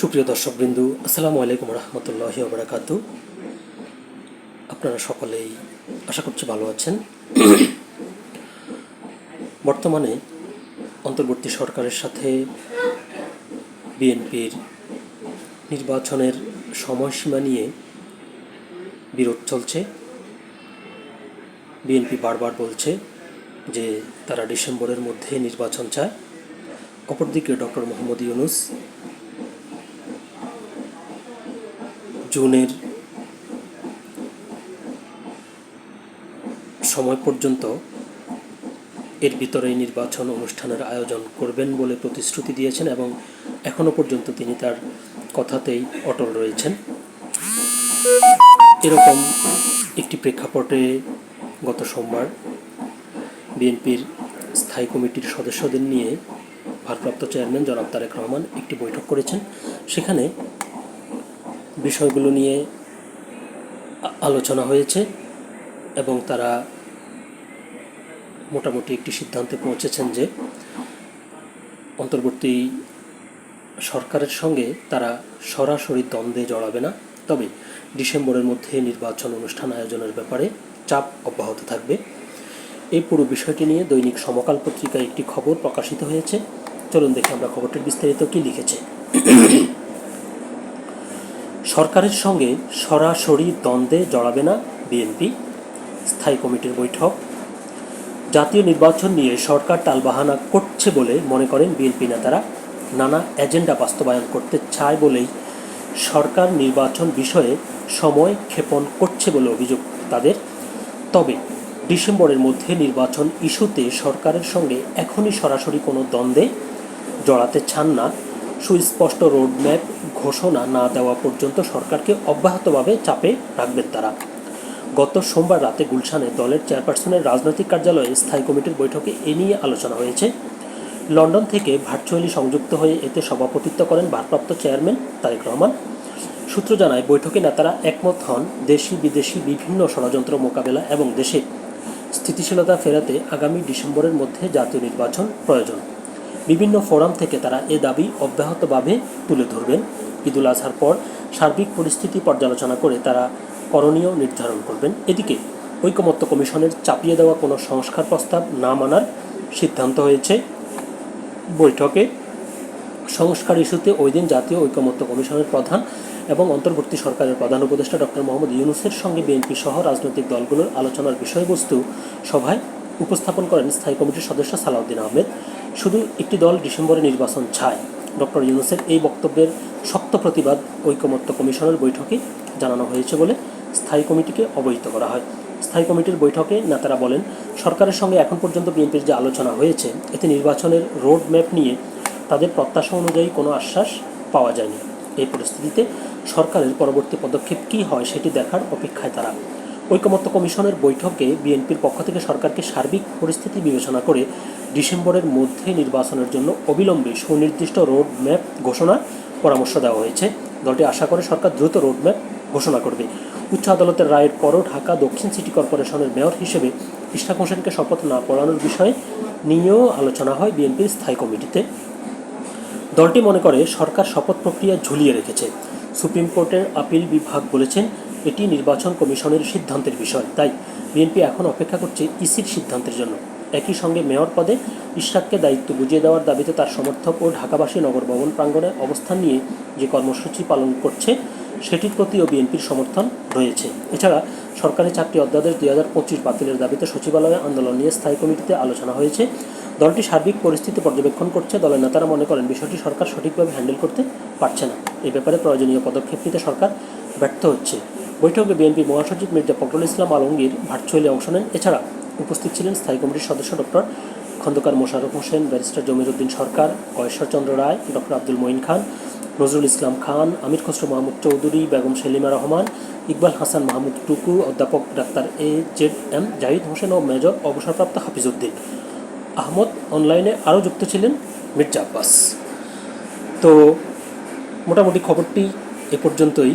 সুপ্রিয় দর্শকবৃন্দু, আসসালামু আলাইকুম রহমতুল্লাহি ওবরাকাতু আপনারা সকলেই আশা করছি ভালো আছেন। বর্তমানে অন্তর্বর্তী সরকারের সাথে বিএনপির নির্বাচনের সময়সীমা নিয়ে বিরোধ চলছে। বিএনপি বারবার বলছে যে তারা ডিসেম্বরের মধ্যে নির্বাচন চায়। অপরদিকে ডক্টর মোহাম্মদ ইউনুস জুনের সময় পর্যন্ত এর ভিতরে নির্বাচন অনুষ্ঠানের আয়োজন করবেন বলে প্রতিশ্রুতি দিয়েছেন এবং এখনও পর্যন্ত তিনি তার কথাতেই অটল রয়েছেন। এরকম একটি প্রেক্ষাপটে গত সোমবার বিএনপির স্থায়ী কমিটির সদস্যদের নিয়ে ভারপ্রাপ্ত চেয়ারম্যান জনাব তারেক রহমান একটি বৈঠক করেছেন। সেখানে বিষয়গুলো নিয়ে আলোচনা হয়েছে এবং তারা মোটামুটি একটি সিদ্ধান্তে পৌঁছেছেন যে অন্তর্বর্তী সরকারের সঙ্গে তারা সরাসরি দ্বন্দ্বে জড়াবে না। তবে ডিসেম্বরের মধ্যে নির্বাচন অনুষ্ঠান আয়োজনের ব্যাপারে চাপ অব্যাহত থাকবে। এই পুরো বিষয়টি নিয়ে দৈনিক সমকাল পত্রিকায় একটি খবর প্রকাশিত হয়েছে। চলুন দেখি আমরা খবরটির বিস্তারিত কী লিখেছে। সরকারের সঙ্গে সরাসরি দ্বন্দ্বে জড়াবে না বিএনপি। স্থায়ী কমিটির বৈঠক। জাতীয় নির্বাচন নিয়ে সরকার টালবাহানা করছে বলে মনে করেন বিএনপি নেতারা। নানা এজেন্ডা বাস্তবায়ন করতে চায় বলেই সরকার নির্বাচন বিষয়ে সময় ক্ষেপণ করছে বলে অভিযোগ তাদের। তবে ডিসেম্বরের মধ্যে নির্বাচন ইস্যুতে সরকারের সঙ্গে এখনই সরাসরি কোনো দ্বন্দ্বে জড়াতে চান না সুস্পষ্ট রোডম্যাপ ঘোষণা না দেওয়া পর্যন্ত সরকারকে অব্যাহতভাবে চাপে রাখবেন তারা। গত সোমবার রাতে গুলশানে দলের চেয়ারপারসনের রাজনৈতিক কার্যালয়ে স্থায়ী কমিটির বৈঠকে এ নিয়ে আলোচনা হয়েছে। লন্ডন থেকে ভার্চুয়ালি সংযুক্ত হয়ে এতে সভাপতিত্ব করেন ভারপ্রাপ্ত চেয়ারম্যান তারেক রহমান। সূত্র জানায়, বৈঠকে নেতারা একমত হন, দেশি বিদেশি বিভিন্ন ষড়যন্ত্র মোকাবেলা এবং দেশে স্থিতিশীলতা ফেরাতে আগামী ডিসেম্বরের মধ্যে জাতীয় নির্বাচন প্রয়োজন। বিভিন্ন ফোরাম থেকে তারা এ দাবি অব্যাহতভাবে তুলে ধরবেন। ঈদুল আজহার পর সার্বিক পরিস্থিতি পর্যালোচনা করে তারা করণীয় নির্ধারণ করবেন। এদিকে ঐকমত্য কমিশনের চাপিয়ে দেওয়া কোনো সংস্কার প্রস্তাব না মানার সিদ্ধান্ত হয়েছে। বৈঠকে সংস্কার ইস্যুতে ওই দিন জাতীয় ঐকমত্য কমিশনের প্রধান এবং অন্তর্বর্তী সরকারের প্রধান উপদেষ্টা ডক্টর মোহাম্মদ ইউনুসের সঙ্গে বিএনপি সহ রাজনৈতিক দলগুলোর আলোচনার বিষয়বস্তু সভায় উপস্থাপন করেন স্থায়ী কমিটির সদস্য সালাউদ্দিন আহমেদ। শুধু একটি দল ডিসেম্বরে নির্বাচন চায়। ডক্টর ইউনুসের এই বক্তব্যের শক্ত প্রতিবাদ ঐকমত্য কমিশনের বৈঠকে জানানো হয়েছে বলে স্থায়ী কমিটিকে অবহিত করা হয়। স্থায়ী কমিটির বৈঠকে নেতারা বলেন, সরকারের সঙ্গে এখন পর্যন্ত বিএনপির যে আলোচনা হয়েছে, এতে নির্বাচনের রোড ম্যাপ নিয়ে তাদের প্রত্যাশা অনুযায়ী কোনো আশ্বাস পাওয়া যায়নি। এই পরিস্থিতিতে সরকারের পরবর্তী পদক্ষেপ কী হয় সেটি দেখার অপেক্ষায় তারা। ঐকমত্য কমিশনের বৈঠকে বিএনপির পক্ষ থেকে সরকারকে সার্বিক পরিস্থিতি বিবেচনা করে ডিসেম্বরের মধ্যে নির্বাচনের জন্য অবিলম্বে সুনির্দিষ্ট রোড ম্যাপ ঘোষণার পরামর্শ দেওয়া হয়েছে। দলটি আশা করে সরকার দ্রুত রোড ম্যাপ ঘোষণা করবে। উচ্চ আদালতের রায়ের পরও ঢাকা দক্ষিণ সিটি কর্পোরেশনের মেয়র হিসেবে ইশরাক হোসেনকে শপথ না পড়ানোর বিষয়ে নিয়েও আলোচনা হয় বিএনপির স্থায়ী কমিটিতে। দলটি মনে করে সরকার শপথ প্রক্রিয়া ঝুলিয়ে রেখেছে। সুপ্রিম কোর্টের আপিল বিভাগ বলেছেন এটি নির্বাচন কমিশনের সিদ্ধান্তের বিষয়। তাই বিএনপি এখন অপেক্ষা করছে ইসির সিদ্ধান্তের জন্য। একই সঙ্গে মেয়র পদে ইশরাককে দায়িত্ব বুঝিয়ে দেওয়ার দাবিতে তার সমর্থক ও ঢাকাবাসী নগর ভবন প্রাঙ্গণে অবস্থান নিয়ে যে কর্মসূচি পালন করছে, সেটির প্রতিও বিএনপির সমর্থন রয়েছে। এছাড়া সরকারি চাকরি অধ্যাদেশ দুই হাজার পঁচিশ বাতিলের দাবিতে সচিবালয়ে আন্দোলন নিয়ে স্থায়ী কমিটিতে আলোচনা হয়েছে। দলটি সার্বিক পরিস্থিতি পর্যবেক্ষণ করছে। দলের নেতারা মনে করেন বিষয়টি সরকার সঠিকভাবে হ্যান্ডেল করতে পারছে না। এ ব্যাপারে প্রয়োজনীয় পদক্ষেপ নিতে সরকার ব্যর্থ হচ্ছে। বৈঠকে বিএনপি মহাসচিব মির্জা ফখরুল ইসলাম আলমগীর ভার্চুয়ালি অংশ নেন। এছাড়া উপস্থিত ছিলেন স্থায়ী কমিটির সদস্য doctor Khandakar Mosharraf Hossain, barrister Jamir Uddin Sarkar Gayeshwarchandra Roy doctor Abdul Moyeen Khan, Nazrul Islam Khan, Amir Khasru Mahmud Chowdhury, Begum Selima Rahman, Iqbal Hasan Mahmud Tuku, অধ্যাপক doctor A Z M Zahid Hossain O major অবসরপ্রাপ্ত হাফিজউদ্দিন। আহমদ অনলাইনে আরও যুক্ত ছিলেন মির্জা আব্বাস। তো মোটামুটি খবরটি এ পর্যন্তই।